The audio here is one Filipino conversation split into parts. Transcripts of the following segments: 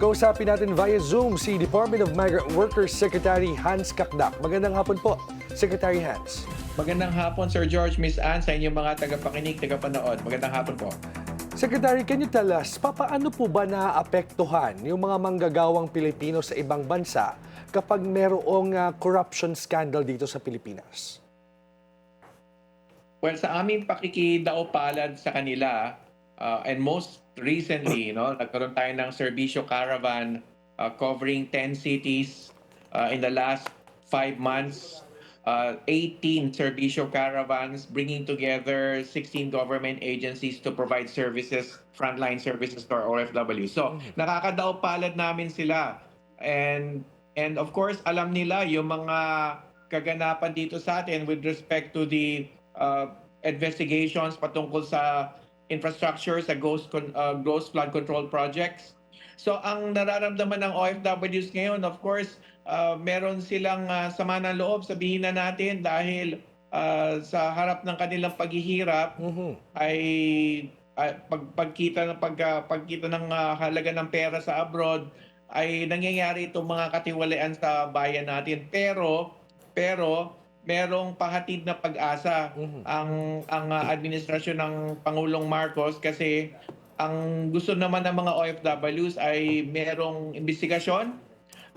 Kausapin natin via Zoom si Department of Migrant Workers Secretary Hans Kakdak. Magandang hapon po, Secretary Hans. Magandang hapon, Sir George, Miss Anne, sa inyong mga tagapakinig, tagapanood. Magandang hapon po. Secretary, can you tell us, papaano po ba naapektuhan yung mga manggagawang Pilipino sa ibang bansa kapag merong ah, corruption scandal dito sa Pilipinas? Well, sa aming pakikidao-palad sa kanila, uh, and most recently, no, nagkaroon tayo ng Servicio Caravan uh, covering 10 cities uh, in the last 5 months. Uh, 18 Servicio Caravans bringing together 16 government agencies to provide services, frontline services to our OFW. So, nakakadao-palad namin sila. And and of course, alam nila yung mga kaganapan dito sa atin with respect to the uh, investigations patungkol sa infrastructure sa ghost con- uh, ghost flood control projects. So ang nararamdaman ng OFWs ngayon, of course, uh, meron silang uh, sama ng loob, sabihin na natin, dahil uh, sa harap ng kanilang paghihirap, Mhm. ay ay, pag pagkita ng pag, ah, pagkita ng ah, halaga ng pera sa abroad ay nangyayari itong mga katiwalian sa bayan natin pero pero merong pahatid na pag-asa Mhm. ang ang ah, administrasyon ng Pangulong Marcos kasi ang gusto naman ng mga OFWs ay merong investigasyon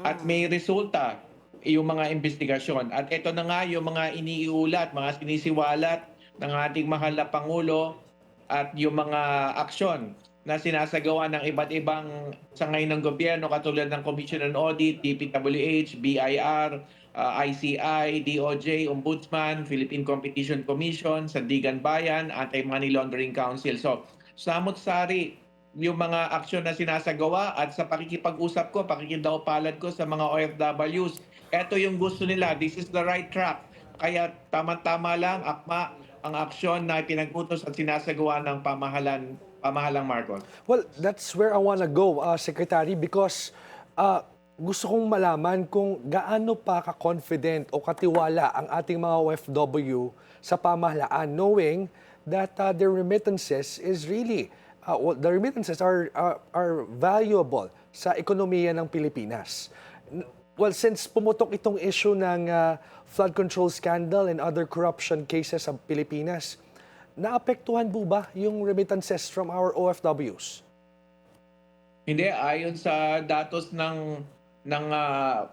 at may resulta yung mga investigasyon. At ito na nga yung mga iniiulat, mga sinisiwalat ng ating mahal na Pangulo at yung mga aksyon na sinasagawa ng iba't ibang sangay ng gobyerno katulad ng Commission on Audit, DPWH, BIR, uh, ICI, DOJ, Ombudsman, Philippine Competition Commission, Sandigan Bayan, Anti-Money Laundering Council. So, samot-sari yung mga aksyon na sinasagawa at sa pakikipag-usap ko, pakikidaw-palad ko sa mga OFWs, eto yung gusto nila, this is the right track. Kaya tama-tama lang, akma ang aksyon na pinag-utos at sinasagawa ng pamahalan pamahalang Marcos. Well, that's where I wanna go, uh, Secretary, because uh, gusto kong malaman kung gaano pa ka-confident o katiwala ang ating mga OFW sa pamahalaan knowing that uh, their remittances is really, uh, well, the remittances are, are, are valuable sa ekonomiya ng Pilipinas. Well, since pumutok itong issue ng uh, flood control scandal and other corruption cases sa Pilipinas, naapektuhan po ba yung remittances from our OFWs? Hindi ayon sa datos ng ng ah,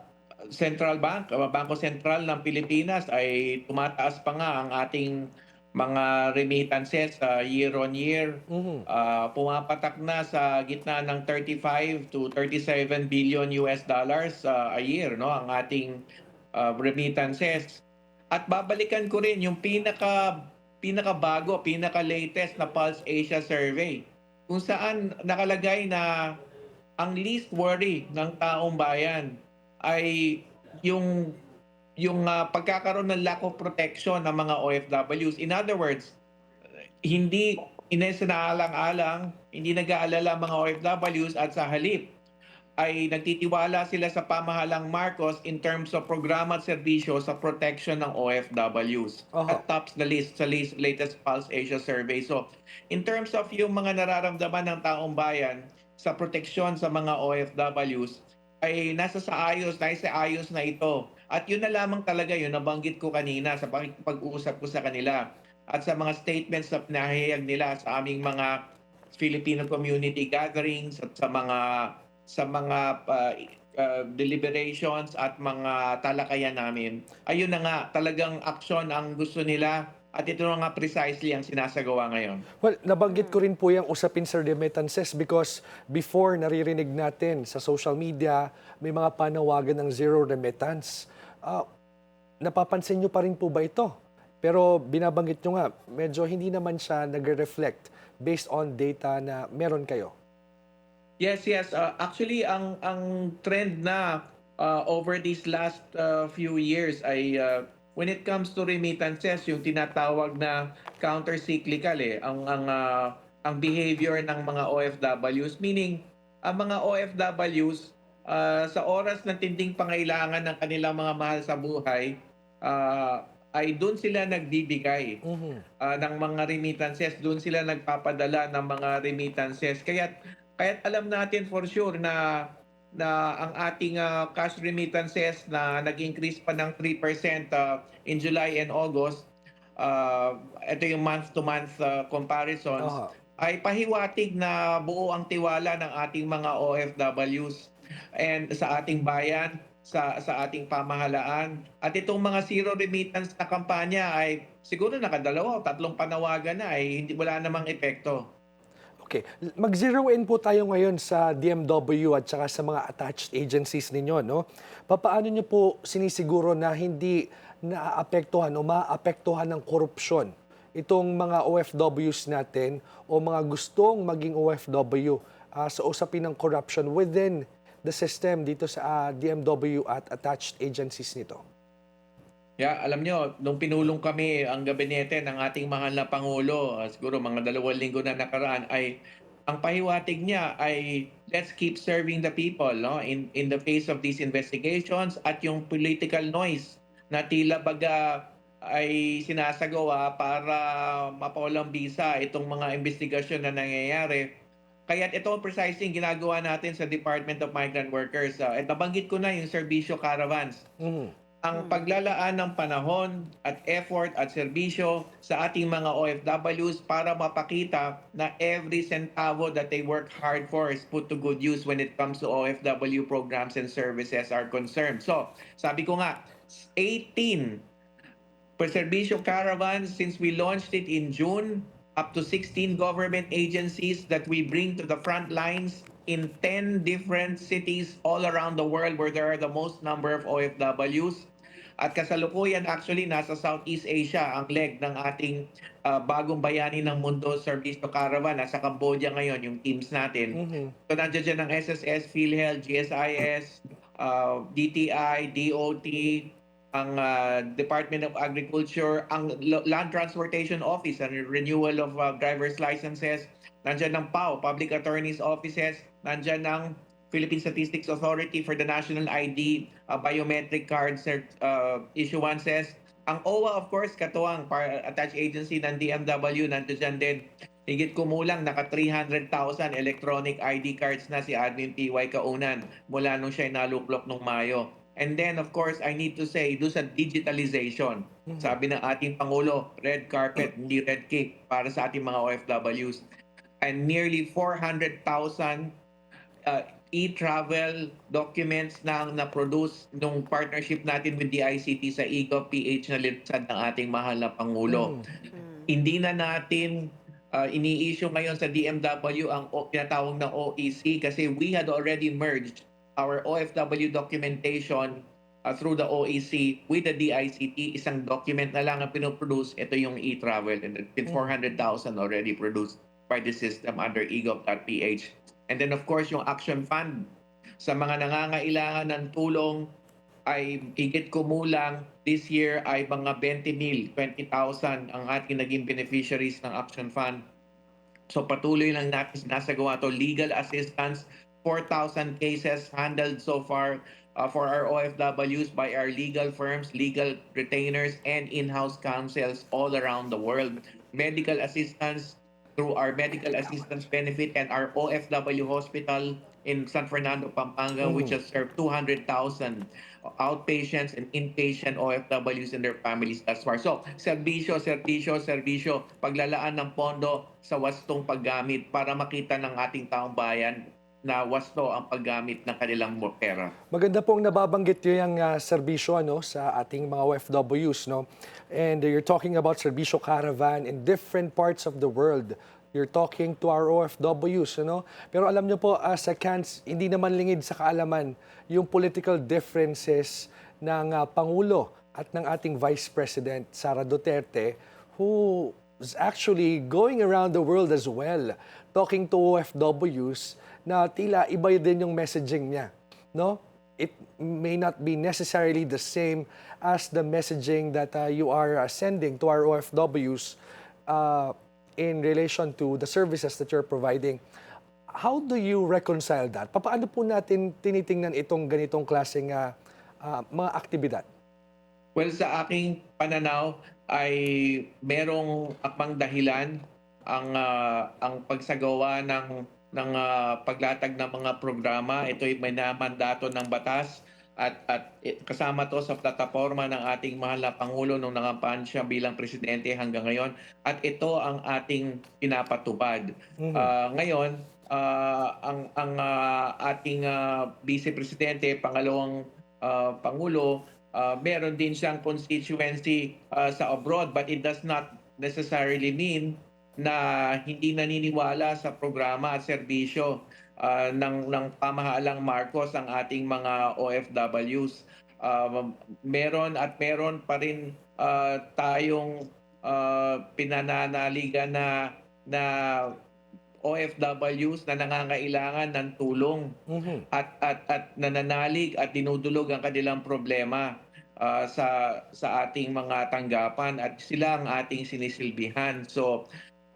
Central Bank, uh, Bangko Sentral ng Pilipinas ay tumataas pa nga ang ating mga remittances sa year on year. Mhm. Ah, pumapatak na sa gitna ng 35 to 37 billion US dollars ah, a year no ang ating ah, remittances. At babalikan ko rin yung pinaka pinakabago, pinaka latest na Pulse Asia survey kung saan nakalagay na ang least worry ng taong bayan ay yung yung ah, pagkakaroon ng lack of protection ng mga OFWs. In other words, hindi inesinaalang-alang, hindi nag-aalala mga OFWs at sa halip ay nagtitiwala sila sa pamahalang Marcos in terms of programa at serbisyo sa protection ng OFWs. Aha. At tops the list sa list, latest Pulse Asia survey. So, in terms of yung mga nararamdaman ng taong bayan sa proteksyon sa mga OFWs, ay nasa sa ayos, nasa ayos na ito. At yun na lamang talaga yun, nabanggit ko kanina sa pag-uusap ko sa kanila at sa mga statements na pinahayag nila sa aming mga Filipino community gatherings at sa mga sa mga uh, uh, deliberations at mga talakayan namin. Ayun na nga, talagang aksyon ang gusto nila at ito na nga precisely ang sinasagawa ngayon. Well, nabanggit ko rin po yung usapin sa remittances because before naririnig natin sa social media, may mga panawagan ng zero remittance. Ah, napapansin nyo pa rin po ba ito? Pero binabanggit nyo nga, medyo hindi naman siya nagre-reflect based on data na meron kayo. Yes, yes. Uh, actually, ang ang trend na uh, over these last uh, few years ay uh, when it comes to remittances, yung tinatawag na counter-cyclical eh, ang ang uh, ang behavior ng mga OFWs, meaning ang mga OFWs uh, sa oras ng tinding pangailangan ng kanilang mga mahal sa buhay, uh, ay doon sila nagbibigay ah, ng mga remittances, doon sila nagpapadala ng mga remittances. Kaya kaya't alam natin for sure na na ang ating ah, cash remittances na nag-increase pa ng 3% ah, in July and August, ah, ito yung month-to-month ah, comparisons, Aha. ay pahiwatig na buo ang tiwala ng ating mga OFWs and sa ating bayan, sa sa ating pamahalaan. At itong mga zero remittance na kampanya ay siguro nakadalawa o tatlong panawagan na ay hindi wala namang epekto. Okay. Mag-zero in po tayo ngayon sa DMW at saka sa mga attached agencies ninyo, no? Papaano niyo po sinisiguro na hindi naaapektuhan o maapektuhan ng korupsyon itong mga OFWs natin o mga gustong maging OFW ah, sa usapin ng corruption within the system dito sa ah, DMW at attached agencies nito? Yeah, alam nyo, nung pinulong kami ang gabinete ng ating mahal na Pangulo, ah, siguro mga dalawang linggo na nakaraan, ay ang pahiwatig niya ay let's keep serving the people no in in the face of these investigations at yung political noise na tila baga ay sinasagawa para mapawalang bisa itong mga investigasyon na nangyayari. Kaya ito precisely yung ginagawa natin sa Department of Migrant Workers. Uh, at nabanggit ko na yung serbisyo caravans Mhm. Ang paglalaan ng panahon at effort at serbisyo sa ating mga OFWs para mapakita na every centavo that they work hard for is put to good use when it comes to OFW programs and services are concerned. So, sabi ko nga, 18 per serbisyo caravans since we launched it in June up to 16 government agencies that we bring to the front lines in 10 different cities all around the world where there are the most number of OFWs. At kasalukuyan actually nasa Southeast Asia ang leg ng ating ah, bagong bayani ng mundo Service Caravan. Nasa Cambodia ngayon yung teams natin. Mhm. So nandiyan dyan ang SSS, PhilHealth, GSIS, uh, DTI, DOT, ang uh, Department of Agriculture, ang Land Transportation Office, ang renewal of uh, driver's licenses, nandiyan ang PAO, Public Attorney's Offices, nandiyan ang Philippine Statistics Authority for the National ID, uh, biometric card cert, uh, issuances. Ang OWA, of course, katuwang par- attached agency ng DMW, nandiyan din Higit kumulang naka 300,000 electronic ID cards na si Admin PY Kaunan mula nung siya naluklok nung Mayo. And then of course, I need to say, do sa digitalization. Sabi ng ating Pangulo, red carpet, hindi red cake para sa ating mga OFWs. And nearly 400,000 uh, e-travel documents na ang na-produce nung partnership natin with the ICT sa EGOV-PH na litsad ng ating mahal na Pangulo hindi na natin uh, ini-issue ngayon sa DMW ang o- tinatawag na OEC kasi we had already merged our OFW documentation uh, through the OEC with the DICT. Isang document na lang ang pinoproduce. Ito yung e-travel and with 400,000 already produced by the system under egov.ph. And then of course yung Action Fund sa mga nangangailangan ng tulong ay higit kumulang this year ay mga 20 mil, 20,000 ang ating naging beneficiaries ng Action Fund. So patuloy lang natin sinasagawa to legal assistance, 4,000 cases handled so far uh, for our OFWs by our legal firms, legal retainers, and in-house counsels all around the world. Medical assistance through our medical assistance benefit and our OFW hospital in San Fernando, Pampanga, which has served 200,000 outpatients and inpatient OFWs and their families thus far. So, serbisyo, serbisyo, serbisyo, paglalaan ng pondo sa wastong paggamit para makita ng ating taong bayan na wasto ang paggamit ng kanilang pera. Maganda pong nababanggit niyo yung uh, serbisyo ano, sa ating mga OFWs. No? And you're talking about serbisyo caravan in different parts of the world. You're talking to our OFWs. Ano? Pero alam niyo po, as a CANS, hindi naman lingid sa kaalaman yung political differences ng uh, Pangulo at ng ating Vice President, Sara Duterte, who is actually going around the world as well, talking to OFWs na tila iba din yung messaging niya. No? It may not be necessarily the same as the messaging that uh, you are uh, sending to our OFWs uh, in relation to the services that you're providing. How do you reconcile that? Paano po natin tinitingnan itong ganitong klaseng uh, uh, mga aktibidad? Well, sa aking pananaw ay merong akmang dahilan ang ah, ang pagsagawa ng ng ah, paglatag ng mga programa. Ito ay may namandato ng batas at at eh, kasama to sa plataforma ng ating mahal na Pangulo nung nangampaan siya bilang presidente hanggang ngayon at ito ang ating pinapatupad. Mhm. Ah, ngayon, ah, ang ang ah, ating ah, vice presidente, pangalawang ah, pangulo, ah, meron din siyang constituency ah, sa abroad but it does not necessarily mean na hindi naniniwala sa programa at serbisyo ah, ng ng pamahalang Marcos ang ating mga OFWs. Um, meron at meron pa rin ah, tayong ah, pinananaligan na na OFWs na nangangailangan ng tulong Mhm. at at at nananalig at dinudulog ang kanilang problema ah, sa sa ating mga tanggapan at sila ang ating sinisilbihan. So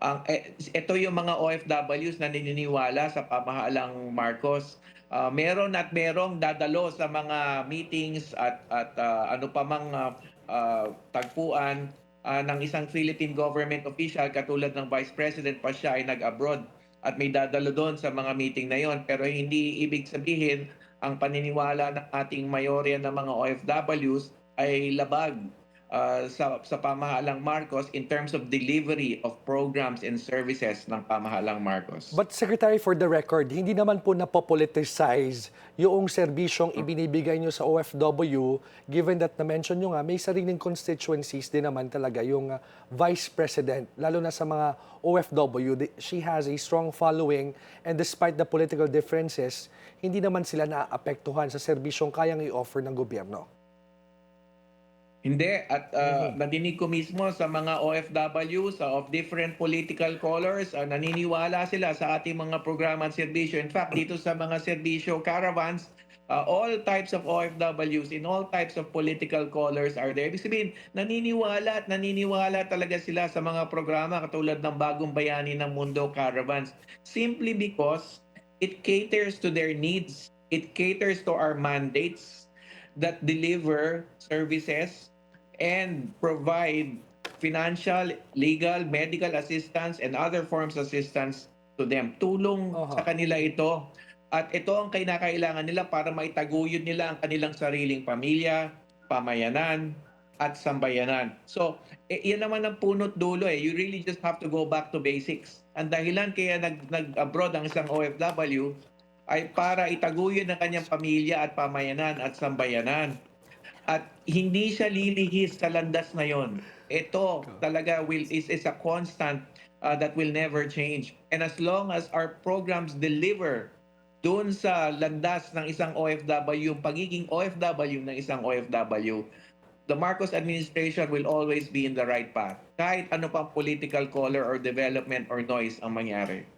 ang eh, ito yung mga OFWs na naniniwala sa pamahalang Marcos. Ah, meron at merong dadalo sa mga meetings at at ah, ano pa mang ah, ah, tagpuan ah, ng isang Philippine government official katulad ng Vice President pa siya ay nag-abroad at may dadalo doon sa mga meeting na yon pero hindi ibig sabihin ang paniniwala ng ating mayorya ng mga OFWs ay labag ah, sa sa pamahalang Marcos in terms of delivery of programs and services ng pamahalang Marcos. But Secretary, for the record, hindi naman po napopoliticize yung serbisyong ibinibigay nyo sa OFW, given that na-mention nyo nga, may sariling constituencies din naman talaga yung uh, Vice President, lalo na sa mga OFW. She has a strong following and despite the political differences, hindi naman sila naapektuhan sa serbisyong kayang i-offer ng gobyerno. Hindi at uh, nadinig ko mismo sa mga OFW sa of different political colors uh, naniniwala sila sa ating mga programa at serbisyo. In fact, dito sa mga serbisyo caravans, uh, all types of OFWs in all types of political colors are there. Ibig sabihin, naniniwala at naniniwala talaga sila sa mga programa katulad ng Bagong Bayani ng Mundo Caravans simply because it caters to their needs. It caters to our mandates that deliver services and provide financial, legal, medical assistance, and other forms of assistance to them. Tulong Aha. sa kanila ito. At ito ang kinakailangan nila para maitaguyod nila ang kanilang sariling pamilya, pamayanan, at sambayanan. So, eh, yan naman ang punot dulo eh. You really just have to go back to basics. Ang dahilan kaya nag, nag-abroad ang isang OFW ay para itaguyod ang kanyang pamilya at pamayanan at sambayanan. At hindi siya lilihis sa landas na yon. Ito talaga will is is a constant uh, that will never change. And as long as our programs deliver doon sa landas ng isang OFW, yung pagiging OFW ng isang OFW, the Marcos administration will always be in the right path. Kahit ano pang political color or development or noise ang mangyari.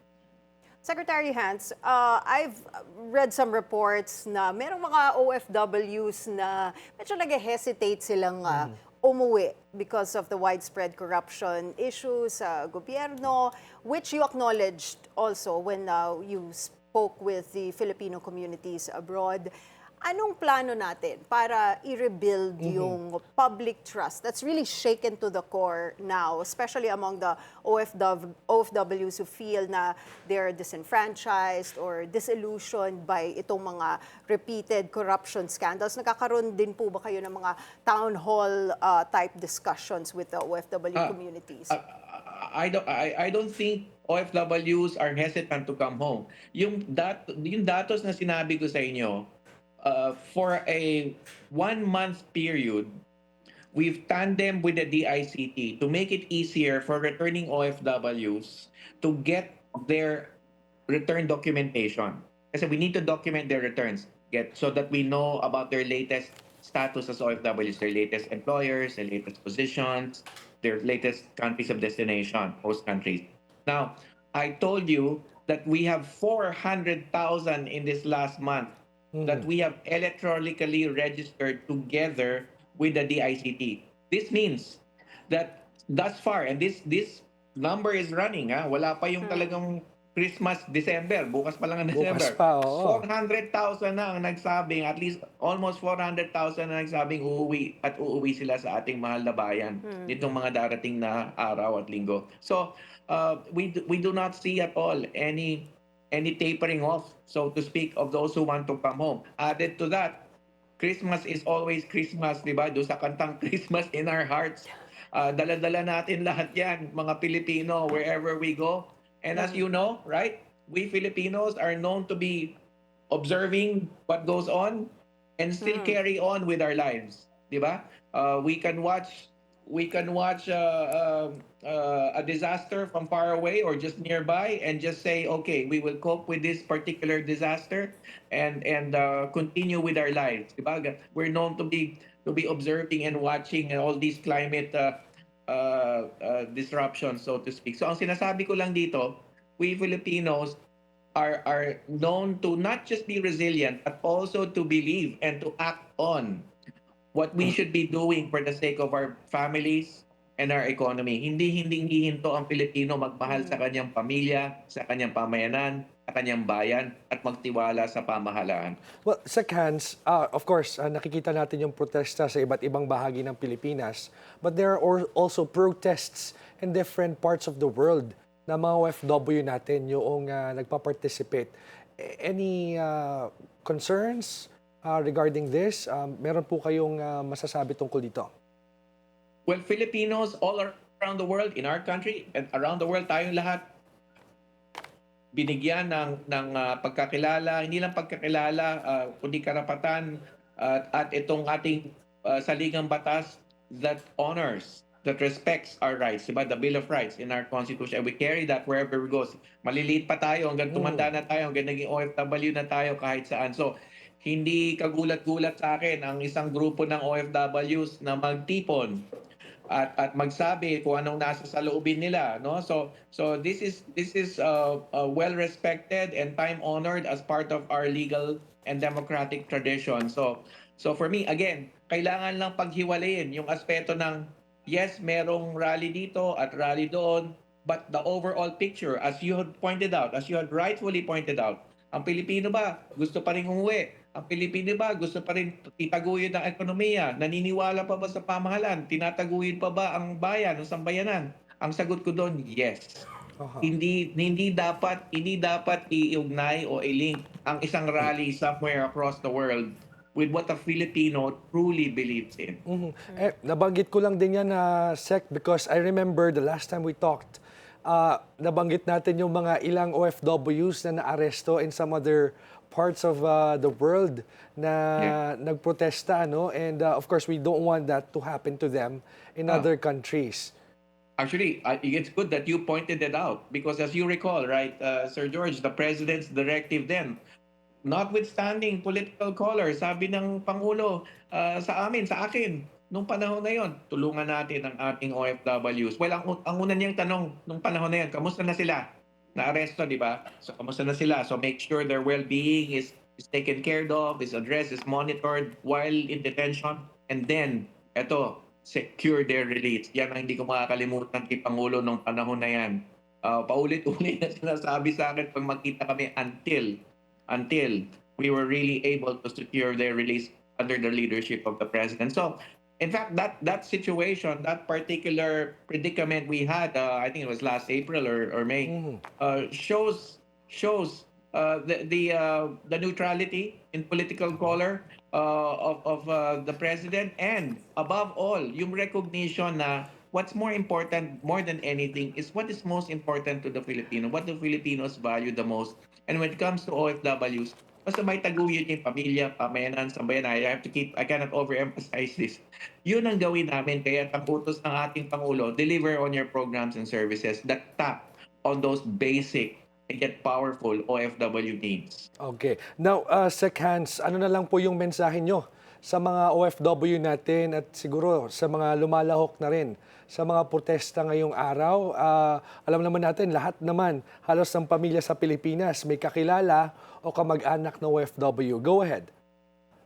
Secretary Hans, uh, I've read some reports na merong mga OFWs na medyo nag-hesitate silang uh, umuwi because of the widespread corruption issues sa gobyerno, which you acknowledged also when uh, you spoke with the Filipino communities abroad. Anong plano natin para i-rebuild yung public trust that's really shaken to the core now, especially among the OFW, OFWs who feel na they're disenfranchised or disillusioned by itong mga repeated corruption scandals? Nagkakaroon din po ba kayo ng mga town hall uh, type discussions with the OFW Ah, communities? I, I don't I, I don't think OFWs are hesitant to come home. Yung dat yung datos na sinabi ko sa inyo uh, for a one month period we've tandem with the DICT to make it easier for returning OFWs to get their return documentation. Kasi we need to document their returns get so that we know about their latest status as OFWs, their latest employers, their latest positions, their latest countries of destination, host countries. Now, I told you that we have 400,000 in this last month that we have electronically registered together with the DICT. This means that thus far, and this this number is running, ha? wala pa yung talagang Christmas, December, bukas pa lang ang Bukas December. pa, oo. 400,000 na ang nagsabing, at least almost 400,000 na nagsabing uuwi at uuwi sila sa ating mahal na bayan nitong mga darating na araw at linggo. So, uh, we, do- we do not see at all any any tapering off, so to speak, of those who want to come home. Added to that, Christmas is always Christmas, di ba? Doon sa kantang Christmas in our hearts. Ah, dala-dala natin lahat yan, mga Pilipino, wherever we go. And as you know, right, we Filipinos are known to be observing what goes on and still carry on with our lives, di ba? Uh, we can watch we can watch uh, uh, uh, a disaster from far away or just nearby and just say okay we will cope with this particular disaster and and uh, continue with our lives. Diba? we're known to be to be observing and watching all these climate uh, uh, uh, disruptions so to speak. So ang sinasabi ko lang dito we Filipinos are are known to not just be resilient but also to believe and to act on what we should be doing for the sake of our families and our economy. Hindi hindi hihinto ang Pilipino magmahal sa kanyang pamilya, sa kanyang pamayanan, sa kanyang bayan at magtiwala sa pamahalaan. Well, Sec Hans, uh, of course, uh, nakikita natin yung protesta sa iba't ibang bahagi ng Pilipinas. But there are al- also protests in different parts of the world na mga OFW natin yung uh, nagpa-participate. Any uh, concerns uh, regarding this? Um, meron po kayong uh, masasabi tungkol dito? Well, Filipinos all around the world, in our country, and around the world, tayong lahat, binigyan ng, ng ah, pagkakilala, hindi lang pagkakilala, ah, kundi karapatan, at at itong ating ah, saligang batas that honors, that respects our rights, diba? The Bill of Rights in our Constitution. And we carry that wherever we go. Maliliit pa tayo, hanggang tumanda na tayo, hanggang naging OFW na tayo kahit saan. So, hindi kagulat-gulat sa akin ang isang grupo ng OFWs na magtipon at at magsabi kung anong nasa sa loobin nila no? So so this is this is uh, uh, well respected and time honored as part of our legal and democratic tradition. So so for me again kailangan lang paghiwalayin yung aspeto ng yes merong rally dito at rally doon but the overall picture as you had pointed out as you had rightfully pointed out ang Pilipino ba gusto pa rin umuwi ang Pilipino ba gusto pa rin itaguyod ang ekonomiya? Naniniwala pa ba sa pamahalan? Tinataguyod pa ba ang bayan o sambayanan? Ang sagot ko doon, yes. Aha. Hindi hindi dapat hindi dapat iugnay o i-link ang isang rally somewhere across the world with what a Filipino truly believes in. Mhm. Eh, nabanggit ko lang din yan na Sec because I remember the last time we talked, uh, nabanggit natin yung mga ilang OFWs na naaresto in some other parts of uh, the world na nagprotesta ano and uh, of course we don't want that to happen to them in Ah. other countries. Actually, I- it's good that you pointed it out because as you recall, right, uh, Sir George, the president's directive then, notwithstanding political color, sabi ng Pangulo uh, sa amin, sa akin, nung panahon na yon, tulungan natin ang ating OFWs. Well, ang, ang una niyang tanong nung panahon na yon, kamusta na sila? Na-aresto, di ba? So, kamusta na sila? So, make sure their well-being is, is taken care of, is addressed, is monitored while in detention. And then, eto, secure their release. Yan ang hindi ko makakalimutan kay Pangulo nung panahon na yan. Uh, paulit-ulit na sinasabi sa akin pag magkita kami until, until we were really able to secure their release under the leadership of the President. So, in fact, that that situation, that particular predicament we had, uh, I think it was last April or, or May, Mhm. uh, shows shows uh, the the uh, the neutrality in political color uh, of of uh, the president and above all yung recognition na what's more important more than anything is what is most important to the Filipino what do Filipinos value the most and when it comes to OFWs basta may taguyod yung pamilya, pamayanan, sambayan, I have to keep, I cannot overemphasize this. Yun ang gawin namin, kaya ang utos ng ating Pangulo, deliver on your programs and services that tap on those basic and yet powerful OFW needs. Okay. Now, uh, Sec Hans, ano na lang po yung mensahe nyo sa mga OFW natin at siguro sa mga lumalahok na rin sa mga protesta ngayong araw. Ah, alam naman natin, lahat naman, halos ng pamilya sa Pilipinas, may kakilala o kamag-anak na OFW. Go ahead.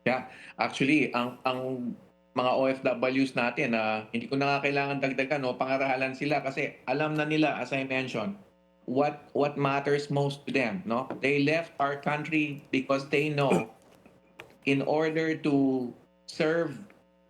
Yeah, actually, ang ang mga OFWs natin na hindi ko na nga kailangan dagdagan o pangaralan sila kasi alam na nila as I mentioned what what matters most to them, no? They left our country because they know in order to serve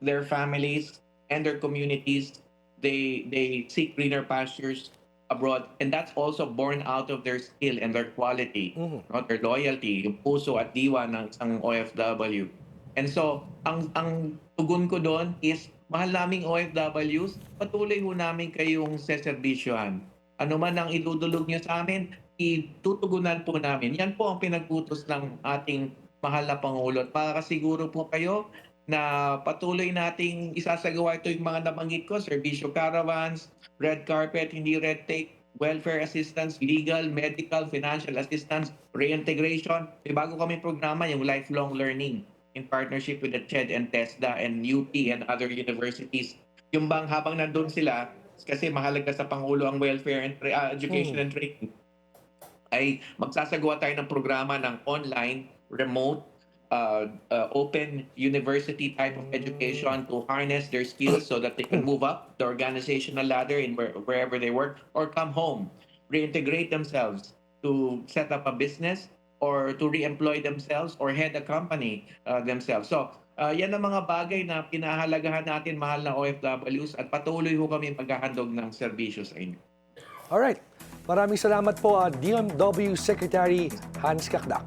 their families and their communities, they they seek greener pastures abroad and that's also born out of their skill and their quality, no? their loyalty, yung puso at diwa ng isang OFW. And so, ang ang tugon ko doon is mahal naming OFWs, patuloy ho namin kayong seserbisyohan. Ano man ang idudulog niyo sa amin, itutugunan po namin. Yan po ang pinagputos ng ating mahal na Pangulo. At makakasiguro po kayo na patuloy nating isasagawa ito yung mga nabanggit ko, servisyo caravans, red carpet, hindi red tape, welfare assistance, legal, medical, financial assistance, reintegration. May bago kami programa, yung lifelong learning in partnership with the CHED and TESDA and UP and other universities. Yung bang habang nandun sila, kasi mahalaga sa Pangulo ang welfare and uh, education and training, ay magsasagawa tayo ng programa ng online, remote, uh, uh, open university type of education to harness their skills so that they can move up the organizational ladder in where, wherever they work or come home, reintegrate themselves to set up a business or to re-employ themselves or head a company uh, themselves. So, uh, yan ang mga bagay na pinahalagahan natin mahal na OFWs at patuloy ho kami maghahandog ng serbisyo sa inyo. Alright. Maraming salamat po, uh, DMW Secretary Hans Kakdak.